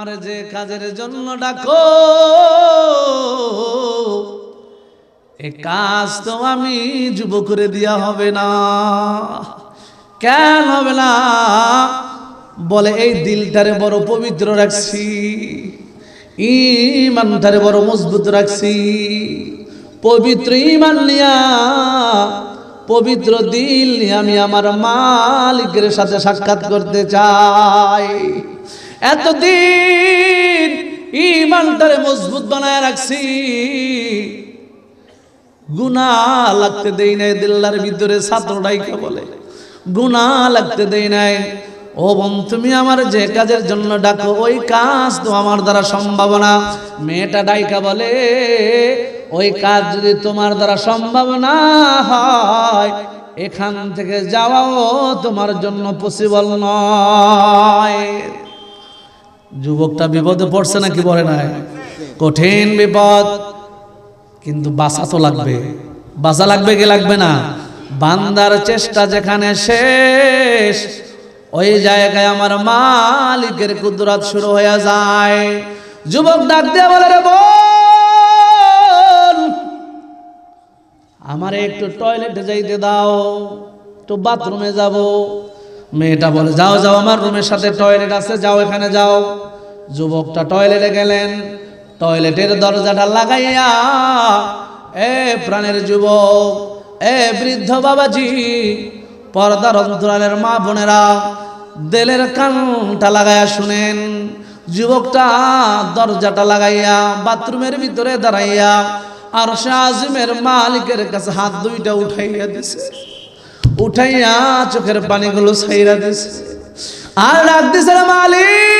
আমার যে কাজের জন্য ডাকো। এ কাজ তো আমি যুব করে দেওয়া হবে না। কেন হবে না? বলে, এই দিলটারে বড় পবিত্র রাখছি। ইমানটারে বড় মজবুত রাখছি। পবিত্র ইমান নিয়া, পবিত্র দিল নিয়ে আমি আমার মালিকের সাথে সাক্ষাৎ করতে চাই। এতদিন ইমানটারে মজবুত বানায় রাখছি। গুনা লাগতে দেই নাই দিল্লার ভিতরে, ছাত্র ডাইকা বলে। গুনা লাগতে দেই নাই। ও বোন, তুমি আমার যে কাজের জন্য ডাকো, ওই কাজ তো আমার দ্বারা সম্ভব না। মেয়েটা ডাইকা বলে, ওই কাজ যদি তোমার দ্বারা সম্ভব না হয়, এখান থেকে যাওয়াও তোমার জন্য পসিবল নয়। যুবকটা বিপদে পড়ছে নাকি বলে নাই? কঠিন বিপদ। কিন্তু বাসা তো লাগবে। বাসা লাগবে কি লাগবে না? বান্দার চেষ্টা যেখানে শেষ, ওই জায়গায় আমার মালিকের কুদরাত শুরু হয়ে যায়। যুবক ডাক দিয়ে বলে, রে আমারে একটু টয়লেটে যাইতে দাও, একটু বাথরুমে যাব। মেয়েটা বলে, যাও যাও, আমার রুমের সাথে টয়লেট আছে, যাও এখানে যাও। যুবকটা টয়লেটে গেলেন, টয়লেটের দরজাটা লাগাইয়া, এ প্রাণের যুবক, এ বৃদ্ধ বাবাজি, পর্দার অন্তরালের মা বোনেরা, দেলের কানটা লাগাইয়া শুনেন। যুবকটা দরজাটা লাগাইয়া, বাথরুমের ভিতরে দাঁড়াইয়া আর শাহিমের মালিকের কাছে হাত দুইটা উঠাইয়া দিছে। উঠাইয়া চোখের পানিগুলো ছাইরা দিছে। আর ডাক দিছে মালিক,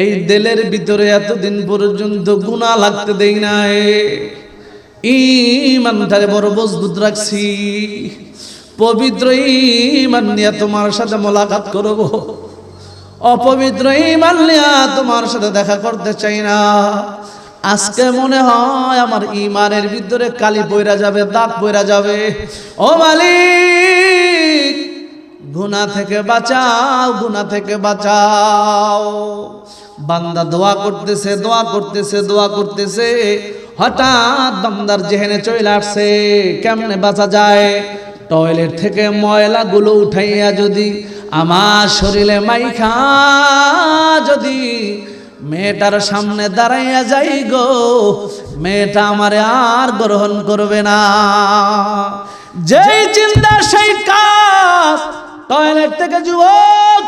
এই দেলের ভিতরে এতদিন পর্যন্ত গুণা লাগতে দেই নাই। ইমানটারে বড় মজবুত রাখছি। পবিত্র ইমান নিয়ে তোমার সাথে মোলাকাত করব। অপবিত্র ইমান নিয়ে তোমার সাথে দেখা করতে চাই না। আজকে মনে হয় আমার ইমানের ভিতরে কালি বইরা যাবে, দাঁত বইরা যাবে। ও মালিক গুনা থেকে বাঁচাও গুনা থেকে বাঁচাও। বান্দা দোয়া করতেছে দোয়া করতেছে দোয়া করতেছে। হঠাৎ বান্দার জেহেনে চলে আসছে, কেমনে বাঁচা যায়? টয়লেট থেকে ময়লাগুলো উঠাইয়া যদি আমার শরীরে মাইখা যদি মেয়েটার সামনে দাঁড়াইয়া যাই গো। মেয়েটা আমারে আর গ্রহণ করবে না। যেই চিন্তা, সেই কাজ। টয়লেট থেকে যুবক,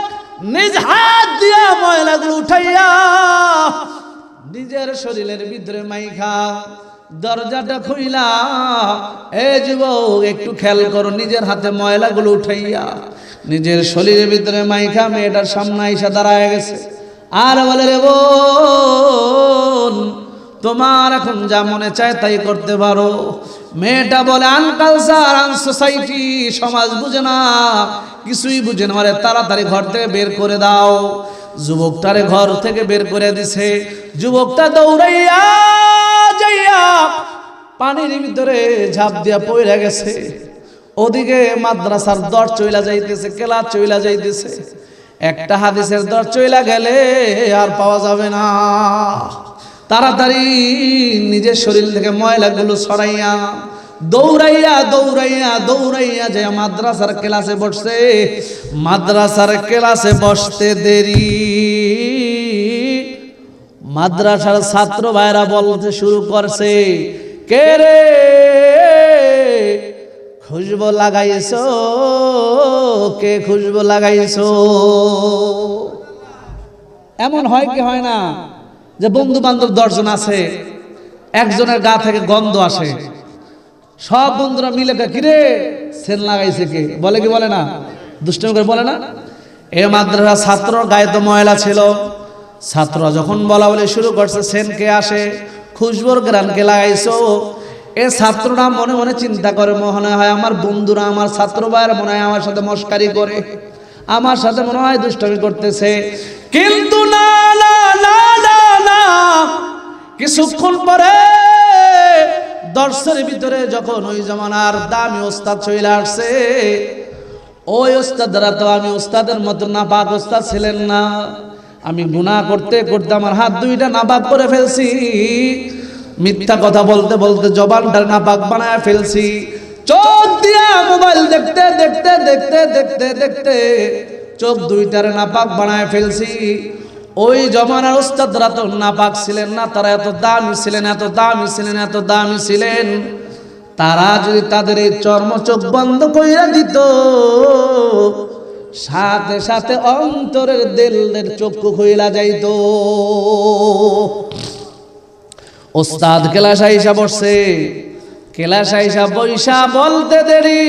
নিজ হাত দিয়া ময়লাগুলো উঠাইয়া নিজের শরীরের ভিতরে মাইখা দরজাটা খুইলা, এ যুবক, একটু খেয়াল করো, নিজের হাতে ময়লাগুলো উঠাইয়া নিজের শরীরের ভিতরে মাইখা মেয়েটার সামনে আইসা দাঁড়ায় গেছে। আর বলে রে বোন, তোমার এখন যা মনে চায় তাই করতে পারো। মেয়েটা বলে আনকালচার আন সোসাইটি, সমাজ বুঝে না, কিছুই বুঝে না। তাড়াতাড়ি ঘর থেকে বের করে দাও। যুবকটারে ঘর থেকে বের করে দিছে। যুবকটা দৌড়াইয়া যাইয়া পানির ভিতরে ঝাঁপ দিয়া পড়ে গেছে। ওদিকে মাদ্রাসার দর চইলা যাইতেছে, কেলা চইলা যাইতেছে। একটা হাদিসের দর চইলা গেলে আর পাওয়া যাবে না। তাড়াতাড়ি নিজের শরীর থেকে ময়লাগুলো সরাইয়া, দৌড়াইয়া দৌড়াইয়া দৌড়াইয়া যে মাদ্রাসার ক্লাসে বসছে, মাদ্রাসার ক্লাসে বসতে দেরি। মাদ্রাসার ছাত্র ভাইরা বলতে শুরু করছে, কে রে? খুশবো লাগাইছো? কে খুশবো লাগাইছো? এমন হয় কি হয় না? যে বন্ধু বান্ধব দশজন আছে, একজনের গা থেকে গন্ধ আসে। সব বন্ধুরা মিলে কিরে সেন লাগাইছে কে? বলে কি বলে না? দুষ্টমি করে বলে না? এ মাদ্রাসা ছাত্র গায়ে তো ময়লা ছিল। ছাত্ররা যখন বলা বলে শুরু করছে, সেন কে আসে? খুশবোর গ্রানকে লাগাইছো? এ ছাত্ররা মনে মনে চিন্তা করে মনে হয়, আমার বন্ধুরা, আমার ছাত্র ভাইয়েরা মনে হয় আমার সাথে মস্কারি করে, আমার সাথে মনে হয় দুষ্টমি করতেছে। কিন্তু না না না না না, কিছুক্ষণ পরে দর্শের ভিতরে যখন ওই জমানার দামি ওস্তাদ চলে আসছে, ওই ওস্তাদরা তো আমি ওস্তাদের মতো নাপাক ওস্তাদ ছিলেন না। আমি গুনাহ করতে করতে আমার হাত দুইটা নাপাক করে ফেলছি। মিথ্যা কথা বলতে বলতে জবানটা নাপাক বানায় ফেলছি। চোখ দিয়া মোবাইল দেখতে দেখতে দেখতে দেখতে দেখতে চোখ দুইটারে নাপাক বানায় ফেলছি। ওই জমানার ওস্তাদরা তো নাপাক ছিলেন না, তারা এত দামি ছিলেন, এত দামি ছিলেন, এত দামি ছিলেন। তারা যদি তাদের এই চর্ম চোখ বন্ধ কইরা দিত, সাথে সাথে অন্তরের দেলের চক্ষু খুইলা যাইত। ওস্তাদ কেলাস আইসা বসছে। কেলাস আইসা বৈশা বলতে দেরি।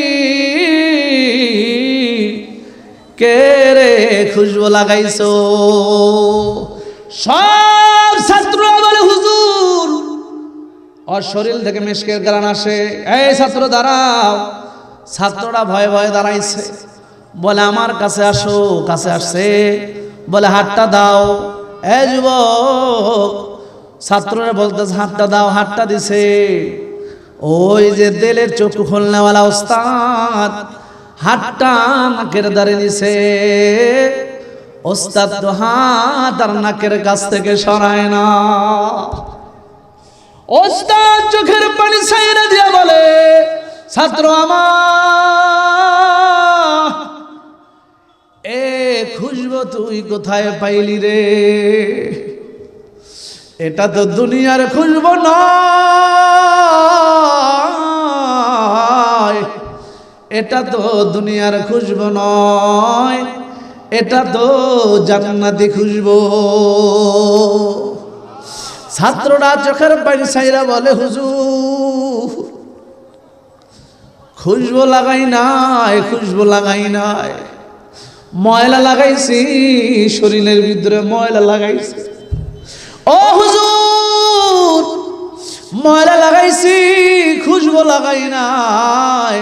কে রে খুশবু লাগাইছো? সব ছাত্র বলে হুজুর। ওর শরীর থেকে মেশকের গান আসে। এই ছাত্র, দাঁড়াও। ছাত্ররা ভয়ে ভয়ে দাঁড়াইছে। বলে, আমার কাছে আসো। কাছে আসছে। বলে, হাতটা দাও। এ যুবক ছাত্ররা বলতেছে, হাতটা দাও, হাতটা দিছে। ওই যে দেলের চক্ষু খুলনেওয়ালা ওস্তাদ হাতটা নাকের দ্বারে দিছে। ওস্তাদ তো হাত আর নাকের কাছ থেকে সরায় না। ওস্তাদ চোখের পানি সাইরা দিয়া বলে, ছাত্র আমার, এ খুঁজবো তুই কোথায় পাইলি রে? এটা তো দুনিয়ার খুঁজবো নয় এটা তো দুনিয়ার খুঁজবো নয়। এটা তো জান্নাতি খুঁজবো ছাত্ররা চোখের পানি সাইরা বলে, হুজুর, খুশবো লাগাই নাই, খুশবো লাগাই নাই। ময়লা লাগাইছি, শরীরের ভিতরে ময়লা লাগাইছি। ও ময়লা লাগাইছি, খুশবো লাগাই নাই।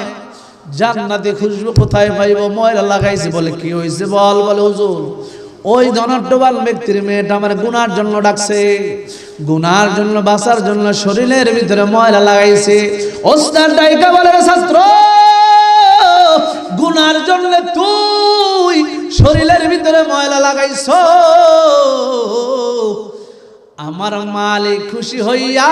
জান্নাতে খুশবো কোথায় পাইব? ময়লা লাগাইছি বলে কি হয়েছে বল, বলে হুজুর। ওই ধনাঢ্যবান ব্যক্তির মেয়েটা আমার গুনার জন্য ডাকছে। গুনার জন্য, বাঁচার জন্য শরীরের ভিতরে ময়লা লাগাইছে। ওস্তাদ ডাইকা বলে "রে ছাত্র, গুনার জন্য তুই শরীরের ভিতরে ময়লা লাগাইছ আমার মালিক খুশি হইয়া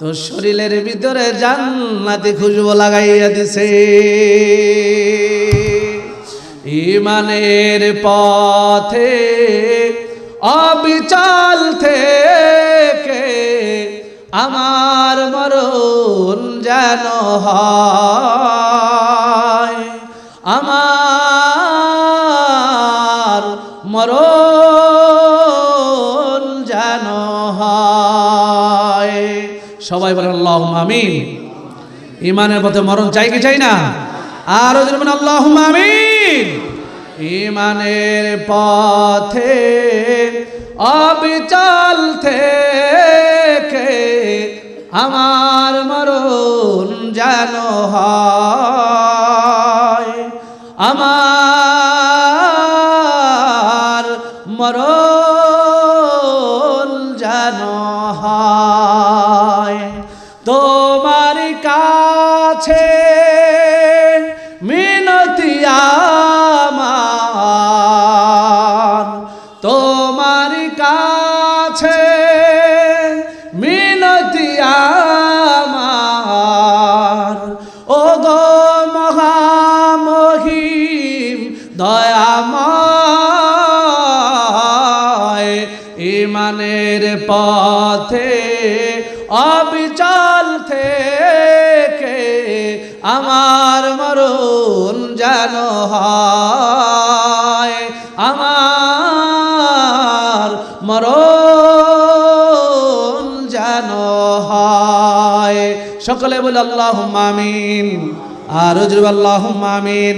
তো শরীরের ভিতরে জান্নাতে খুশবু লাগাইয়া দিছে। ইমানের পথে, অবিচল থেকে আমার মরণ যেন হয়। আমিন। ইমানের পথে মরণ চাই কি চাই না? আরও আল্লাহ আমিন। ইমানের পথে অবিচল থেকে আমার মরণ যেন হয়। তোমার কাছে মিনতি আমার। তোমার কাছে মিনতি আমার। ও গো মহামহিম, দয়াময়, ইমানের পথে অবিচল যেন হয় আমার মরণ জানো হয়। সকলে বলে আল্লাহ মামিন আর জুব আল্লাহ মামিন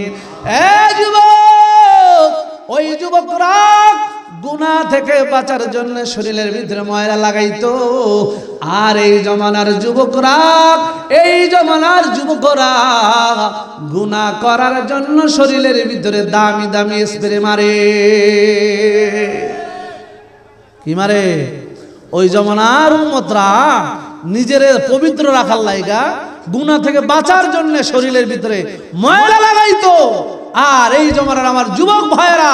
এ যুবক, ওই যুবকরা গুনা থেকে বাঁচার জন্য শরীরের ভিতরে ময়লা লাগাইতো। আর এই জমানার যুবকরা, এই জমানার যুবকরা গুনা করার জন্য শরীরের ভিতরে দামি দামি স্প্রে মারে। কি মারে? ওই জমানার উম্মতরা নিজের পবিত্র রাখার লাইগা গুনাহ থেকে বাঁচার জন্য শরীরের ভিতরে ময়লা লাগাইতো। আর এই জমানার আমার যুবক ভাইয়েরা,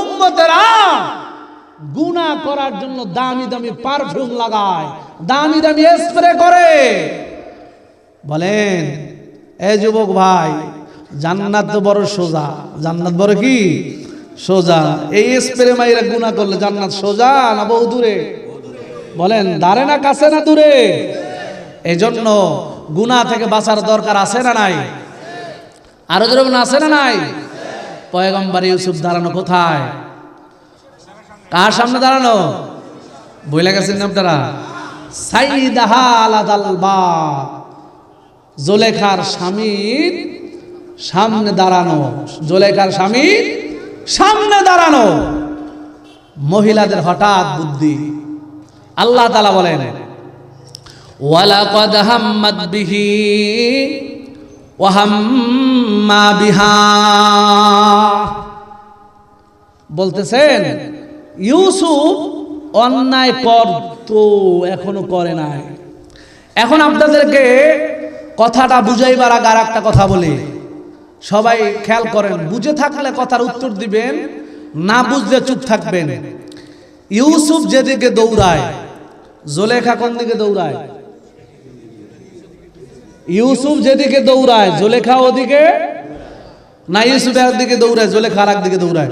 উম্মতেরা গুনাহ করার জন্য দামি দামি পারফিউম লাগায়, দামি দামি স্প্রে করে। বলেন, এ যুবক ভাই, জান্নাত তো বড় সোজা। জান্নাত বড় কি? সোজা। এই স্প্রে মাইরা গুনাহ করলে জান্নাত সোজা না বহু দূরে? বলেন দাঁড়ে না কাছে না দূরে? এই জন্য গুনাহ থেকে বাঁচার দরকার আছে না নাই? আরও ধরে আছে না নাই? পয়গম্বর ইউসুফ দাঁড়ানো কোথায়? কার সামনে দাঁড়ানো বইলা গেছেন আপনারা? জোলেখার স্বামীর সামনে দাঁড়ানো। জোলেখার স্বামীর সামনে দাঁড়ানো। মহিলাদের হঠাৎ বুদ্ধি। আল্লাহ তালা বলেন বলতেছেন ইউসুফ অন্যায় করতো এখনও করে নাই। এখন আপনাদেরকে কথাটা বুঝাইবার আগে আর একটা কথা বলি। সবাই খেয়াল করেন, বুঝে থাকলে কথার উত্তর দিবেন, না বুঝলে চুপ থাকবেন। ইউসুফ যেদিকে দৌড়ায়, জোলেখা কোন দিকে দৌড়ায়? ইউসুফ যেদিকে দৌড়ায়, জোলেখা ওদিকে? না, ইউসুফ একদিকে দৌড়ায়, জোলেখা আর একদিকে দৌড়ায়।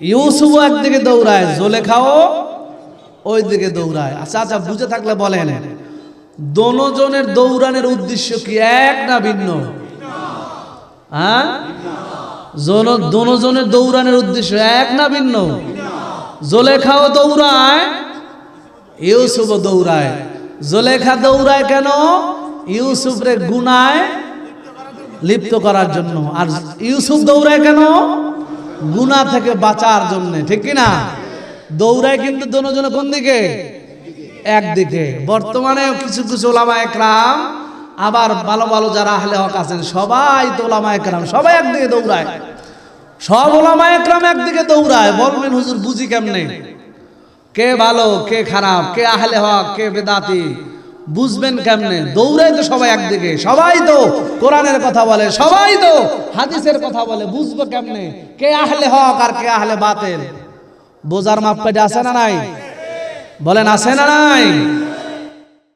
ইউসুফ একদিকে দৌড়ায়, জোলেখাও ওই দিকে দৌড়ায়। আচ্ছা আচ্ছা বুঝে থাকলে বলেন, দোনোজনের দৌড়ানোর উদ্দেশ্য কি এক না ভিন্ন? হ্যাঁ? জন- দোনোজনের দৌড়ানোর উদ্দেশ্য এক না ভিন্ন? জোলেখাও দৌড়ায়, ইউসুফও দৌড়ায়। জোলেখা দৌড়ায় কেন? ইউসুফরে গুনায় লিপ্ত করার জন্য। আর ইউসুফ দৌড়ায় কেন? গুনা থেকে বাঁচার জন্য, ঠিক কি না দৌড়ায় কিন্তু দোনোজনে কোন দিকে? একদিকে। বর্তমানে কিছু কিছু ওলামা একরাম, আবার ভালো ভালো যারা আহলে হক আছেন, সবাই তো ওলামা একরাম, সবাই একদিকে দৌড়ায়। সব ওলামা একরাম একদিকে দৌড়ায়। বলবেন, হুজুর, বুঝি কেমনে? কে ভালো, কে খারাপ, কে আহলে হক, কে বেদাতি? বুঝবেন কেমনে? দৌড়ায় তো সবাই একদিকে। সবাই তো কোরআনের কথা বলে, সবাই তো হাদিসের কথা বলে, বুঝব কেমনে? কে আহলে হক আর কে আহলে বাতেল? বোঝার মাপকাঠি আছে না নাই? বলেন, আছে না নাই?